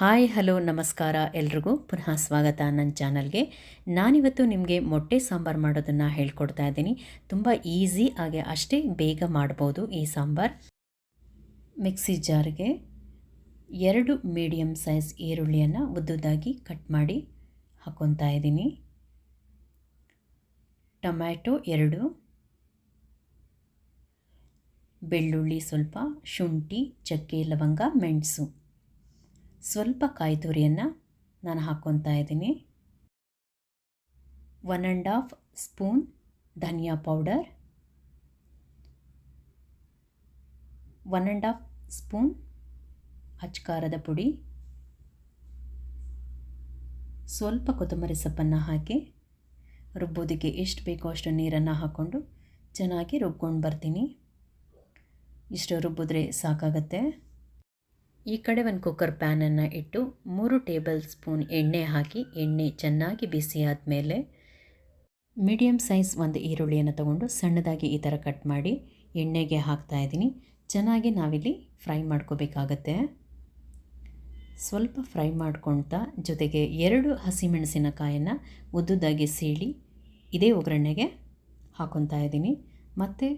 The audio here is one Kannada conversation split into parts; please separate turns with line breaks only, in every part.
ಹಾಯ್, ಹಲೋ, ನಮಸ್ಕಾರ ಎಲ್ರಿಗೂ. ಪುನಃ ಸ್ವಾಗತ ನನ್ನ ಚಾನಲ್ಗೆ. ನಾನಿವತ್ತು ನಿಮಗೆ ಮೊಟ್ಟೆ ಸಾಂಬಾರು ಮಾಡೋದನ್ನು ಹೇಳ್ಕೊಡ್ತಾ ಇದ್ದೀನಿ. ತುಂಬ ಈಸಿ ಹಾಗೆ ಅಷ್ಟೇ ಬೇಗ ಮಾಡ್ಬೋದು ಈ ಸಾಂಬಾರು. ಮಿಕ್ಸಿ ಜಾರ್ಗೆ ಎರಡು ಮೀಡಿಯಮ್ ಸೈಜ್ ಈರುಳ್ಳಿಯನ್ನು ಉದ್ದುದಾಗಿ ಕಟ್ ಮಾಡಿ ಹಾಕ್ಕೊತಾ ಇದ್ದೀನಿ. ಟೊಮ್ಯಾಟೊ ಎರಡು. ಬೆಳ್ಳುಳ್ಳಿ ಸ್ವಲ್ಪ, ಶುಂಠಿ, ಚಕ್ಕೆ, ಲವಂಗ, ಮೆಣಸು. ಸ್ವಲ್ಪ ಕಾಯಿ ತುರಿಯನ್ನು ನಾನು ಹಾಕ್ಕೊತಾ ಇದ್ದೀನಿ. One and half spoon dhaniya powder one and half spoon ಅಚ್ಕಾರದ ಪುಡಿ. ಸ್ವಲ್ಪ ಕೊತ್ತಂಬರಿ ಸೊಪ್ಪನ್ನು ಹಾಕಿ ರುಬ್ಬೋದಕ್ಕೆ ಎಷ್ಟು ಬೇಕೋ ಅಷ್ಟು ನೀರನ್ನು ಹಾಕ್ಕೊಂಡು ಚೆನ್ನಾಗಿ ರುಬ್ಕೊಂಡು ಬರ್ತೀನಿ. ಇಷ್ಟು ರುಬ್ಬಿದ್ರೆ ಸಾಕಾಗತ್ತೆ. ಈ ಕಡೆ ಒಂದು ಕುಕ್ಕರ್ ಪ್ಯಾನನ್ನು ಇಟ್ಟು ಮೂರು ಟೇಬಲ್ ಸ್ಪೂನ್ ಎಣ್ಣೆ ಹಾಕಿ, ಎಣ್ಣೆ ಚೆನ್ನಾಗಿ ಬಿಸಿ ಆದಮೇಲೆ ಮೀಡಿಯಮ್ ಸೈಜ್ ಒಂದು ಈರುಳ್ಳಿಯನ್ನು ತಗೊಂಡು ಸಣ್ಣದಾಗಿ ಈ ಥರ ಕಟ್ ಮಾಡಿ ಎಣ್ಣೆಗೆ ಹಾಕ್ತಾ ಇದ್ದೀನಿ. ಚೆನ್ನಾಗಿ ನಾವಿಲ್ಲಿ ಫ್ರೈ ಮಾಡ್ಕೋಬೇಕಾಗತ್ತೆ. ಸ್ವಲ್ಪ ಫ್ರೈ ಮಾಡ್ಕೊಳ್ತಾ ಜೊತೆಗೆ ಎರಡು ಹಸಿಮೆಣಸಿನಕಾಯನ್ನು ಉದ್ದುದಾಗಿ ಸೀಳಿ ಇದೇ ಒಗ್ಗರಣೆಗೆ ಹಾಕೊತಾ ಇದ್ದೀನಿ. ಮತ್ತು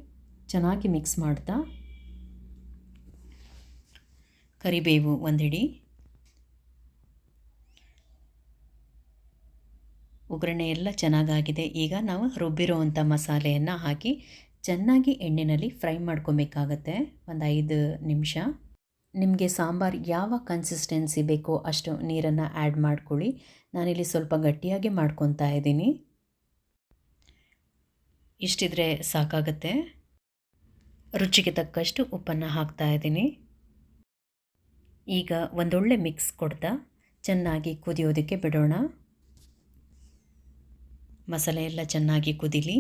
ಚೆನ್ನಾಗಿ ಮಿಕ್ಸ್ ಮಾಡ್ತಾ ಕರಿಬೇವು ಒಂದಿಡಿ. ಒಗ್ಗರಣೆ ಎಲ್ಲ ಚೆನ್ನಾಗಾಗಿದೆ. ಈಗ ನಾವು ರುಬ್ಬಿರೋವಂಥ ಮಸಾಲೆಯನ್ನು ಹಾಕಿ ಚೆನ್ನಾಗಿ ಎಣ್ಣೆಯಲ್ಲಿ ಫ್ರೈ ಮಾಡ್ಕೊಬೇಕಾಗತ್ತೆ. ಒಂದು ಐದು ನಿಮಿಷ. ನಿಮಗೆ ಸಾಂಬಾರು ಯಾವ ಕನ್ಸಿಸ್ಟೆನ್ಸಿ ಬೇಕೋ ಅಷ್ಟು ನೀರನ್ನು ಆ್ಯಡ್ ಮಾಡ್ಕೊಳ್ಳಿ. ನಾನಿಲ್ಲಿ ಸ್ವಲ್ಪ ಗಟ್ಟಿಯಾಗಿ ಮಾಡ್ಕೊತಾ ಇದ್ದೀನಿ. ಇಷ್ಟಿದ್ರೆ ಸಾಕಾಗತ್ತೆ. ರುಚಿಗೆ ತಕ್ಕಷ್ಟು ಉಪ್ಪನ್ನು ಹಾಕ್ತಾ ಇದ್ದೀನಿ. ಈಗ ಒಂದೊಳ್ಳೆ ಮಿಕ್ಸ್ ಕೊಡ್ತಾ ಚೆನ್ನಾಗಿ ಕುದಿಯೋದಕ್ಕೆ ಬಿಡೋಣ. ಮಸಾಲೆ ಎಲ್ಲ ಚೆನ್ನಾಗಿ ಕುದಿಲಿ.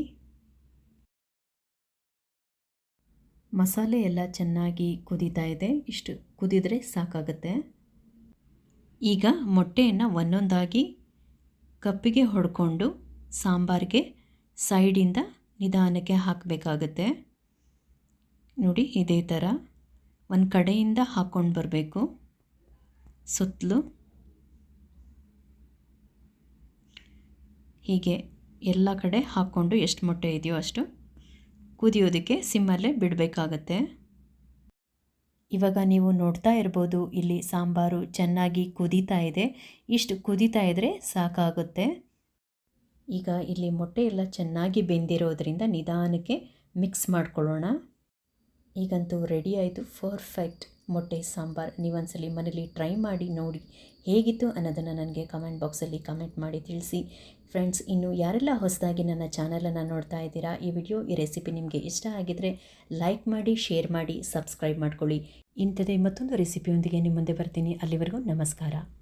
ಮಸಾಲೆ ಎಲ್ಲ ಚೆನ್ನಾಗಿ ಕುದೀತಾ ಇದೆ. ಇಷ್ಟು ಕುದಿದರೆ ಸಾಕಾಗುತ್ತೆ. ಈಗ ಮೊಟ್ಟೆಯನ್ನು ಒಂದೊಂದಾಗಿ ಕಪ್ಪಿಗೆ ಹೊಡ್ಕೊಂಡು ಸಾಂಬಾರಿಗೆ ಸೈಡಿಂದ ನಿಧಾನಕ್ಕೆ ಹಾಕಬೇಕಾಗತ್ತೆ. ನೋಡಿ ಇದೇ ಥರ ಒಂದು ಕಡೆಯಿಂದ ಹಾಕ್ಕೊಂಡು ಬರಬೇಕು. ಸುತ್ತಲೂ. ಹೀಗೆ ಎಲ್ಲ ಕಡೆ ಹಾಕ್ಕೊಂಡು ಎಷ್ಟು ಮೊಟ್ಟೆ ಇದೆಯೋ ಅಷ್ಟು ಕುದಿಯೋದಕ್ಕೆ ಸಿಮ್ಮಲ್ಲೇ ಬಿಡಬೇಕಾಗತ್ತೆ. ಇವಾಗ ನೀವು ನೋಡ್ತಾ ಇರ್ಬೋದು, ಇಲ್ಲಿ ಸಾಂಬಾರು ಚೆನ್ನಾಗಿ ಕುದೀತಾ ಇದೆ. ಇಷ್ಟು ಕುದೀತಾ ಇದ್ದರೆ ಸಾಕಾಗುತ್ತೆ. ಈಗ ಇಲ್ಲಿ ಮೊಟ್ಟೆ ಎಲ್ಲ ಚೆನ್ನಾಗಿ ಬೆಂದಿರೋದ್ರಿಂದ ನಿಧಾನಕ್ಕೆ ಮಿಕ್ಸ್ ಮಾಡ್ಕೊಳ್ಳೋಣ. ಈಗಂತೂ ರೆಡಿ ಆಯಿತು ಪರ್ಫೆಕ್ಟ್ ಮೊಟ್ಟೆ, ಸಾಂಬಾರು. ನೀವೊಂದ್ಸಲಿ ಮನೇಲಿ ಟ್ರೈ ಮಾಡಿ, ನೋಡಿ ಹೇಗಿತ್ತು ಅನ್ನೋದನ್ನು ನನಗೆ ಕಮೆಂಟ್ ಬಾಕ್ಸಲ್ಲಿ ಕಮೆಂಟ್ ಮಾಡಿ ತಿಳಿಸಿ. ಫ್ರೆಂಡ್ಸ್ ಇನ್ನು ಯಾರೆಲ್ಲ ಹೊಸದಾಗಿ ನನ್ನ ಚಾನಲನ್ನು ನೋಡ್ತಾ ಇದ್ದೀರಾ, ಈ ವಿಡಿಯೋ ಈ ರೆಸಿಪಿ ನಿಮಗೆ ಇಷ್ಟ ಆಗಿದ್ದರೆ ಲೈಕ್ ಮಾಡಿ ಶೇರ್ ಮಾಡಿ ಸಬ್ಸ್ಕ್ರೈಬ್ ಮಾಡ್ಕೊಳ್ಳಿ. ಇಂಥದೇ ಮತ್ತೊಂದು ರೆಸಿಪಿಯೊಂದಿಗೆ ನಿಮ್ಮ ಮುಂದೆ ಬರ್ತೀನಿ. ಅಲ್ಲಿವರೆಗೂ ನಮಸ್ಕಾರ.